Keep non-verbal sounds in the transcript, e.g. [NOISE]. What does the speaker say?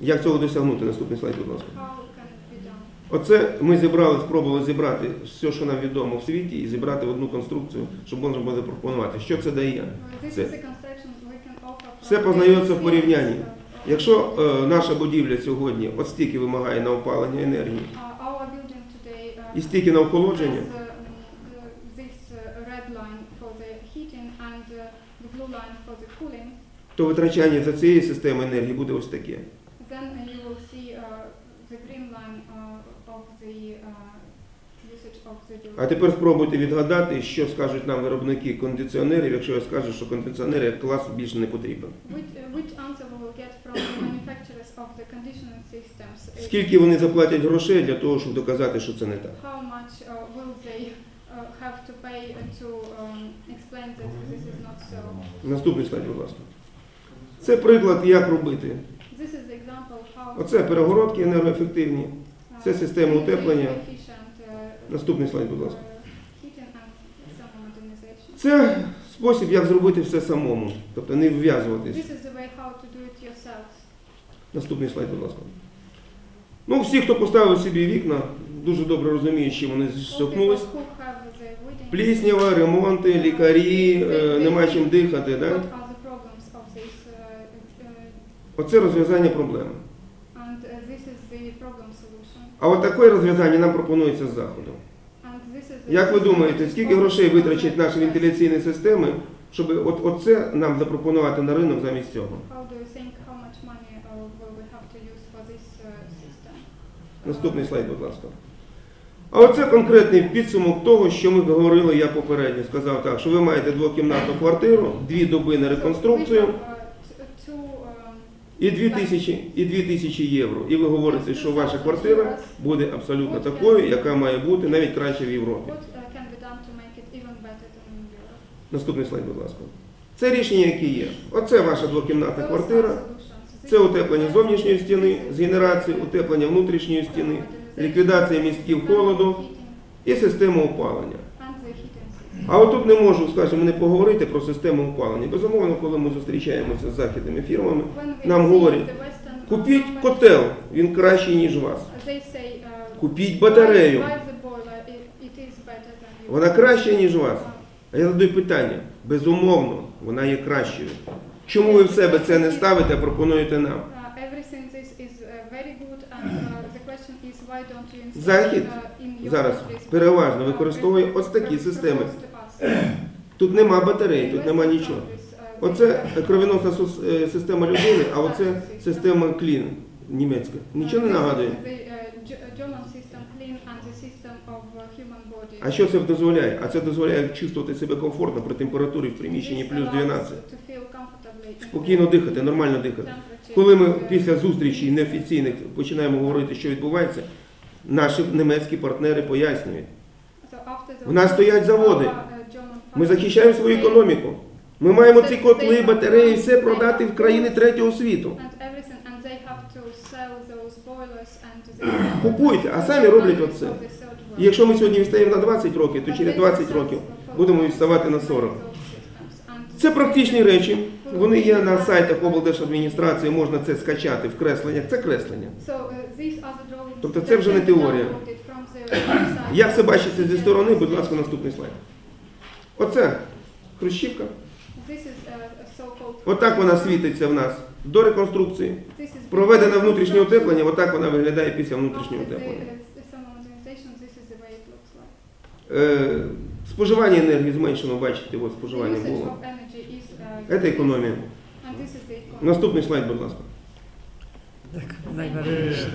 Як цього досягнути? Наступний слайд, будь ласка. Оце ми зібрали, спробували зібрати все, що нам відомо в світі, і зібрати в одну конструкцію, щоб можна було запропонувати. Що це дає? Це- offer from Все познається в порівнянні. Якщо е, наша будівля сьогодні от стільки вимагає на опалення енергії uh, і стільки на охолодження, the cooling, то витрачання за цієї системи енергії буде ось таке. Then you will see uh, the green line uh, of the uh, usage of the А тепер спробуйте відгадати, що скажуть нам виробники кондиціонерів, якщо я скажу, що кондиціонер як клас більше не потрібен. Which, uh, which answer we will get from the manufacturers of the conditioning systems? Скільки вони заплатять грошей для того, щоб доказати, що це не так? How much will they have to pay to explain that this is not so? Наступний слайд, будь ласка. Це приклад, як робити. Оце перегородки енергоефективні. це система утеплення. Наступний слайд, будь ласка. Це спосіб, як зробити все самому, тобто не вв'язуватись. Наступний слайд, будь ласка. Ну, всі, хто поставив собі вікна, дуже добре розуміють, чим вони зіштовхнулись. Пліснява, ремонти, лікарі, е, нема чим дихати. Да? Uh, uh, Оце розв'язання проблеми. А от таке розв'язання нам пропонується з заходу. Як ви думаєте, скільки грошей витрачать наші вентиляційні системи, щоб от, оце нам запропонувати на ринок замість цього? Uh, uh? Наступний слайд, будь ласка. А оце конкретний підсумок того, що ми говорили я попередньо. Сказав так, що ви маєте двокімнатну квартиру, дві доби на реконструкцію і дві тисячі, і дві тисячі євро. І ви говорите, що ваша квартира буде абсолютно такою, яка має бути навіть краще в Європі. Uh? Наступний слайд, будь ласка. Це рішення, які є. Оце ваша двокімнатна квартира. Це утеплення зовнішньої стіни з генерацією, утеплення внутрішньої стіни, ліквідація містків холоду і система опалення. А отут не можу, скажімо, не поговорити про систему опалення. Безумовно, коли ми зустрічаємося з західними фірмами, Нам говорять, купіть котел, він кращий, ніж у вас. Uh, Купіть батарею, вона краща, ніж у вас. А я задаю питання, безумовно, вона є кращою. Чому ви в себе це не ставите, а пропонуєте нам? You install Захід зараз переважно використовує ось такі системи. Тут нема батарей, тут нема нічого. they Оце кровіносна е, система людини, а оце система клін німецька. Нічого не is нагадує. А що це дозволяє? А це дозволяє чувствувати себе комфортно при температурі в приміщенні плюс 12. to feel comfortably in Спокійно дихати, нормально дихати. Коли ми після зустрічей неофіційних починаємо говорити, що відбувається, наші німецькі партнери пояснюють. В нас стоять заводи. Ми захищаємо свою економіку. Ми маємо ці котли, батареї, все продати в країни третього світу. Купуйте, а самі роблять оце. І якщо ми сьогодні відстаємо на 20 років, то через they 20 років будемо відставати на 40. those systems. And Це практичні речі. Вони є на сайтах облдержадміністрації, можна це скачати в кресленнях. Це креслення. Тобто це вже не теорія. [COUGHS] Як це бачиться зі сторони, будь ласка, наступний слайд. Оце хрущівка. Uh, Отак вона світиться в нас до реконструкції. Проведене внутрішнє утеплення, отак вона виглядає після внутрішнього утеплення. Е, споживання енергії зменшено, бачите, ось споживання було. uh, Це економія. Наступний слайд, будь ласка. Так, найважливіше.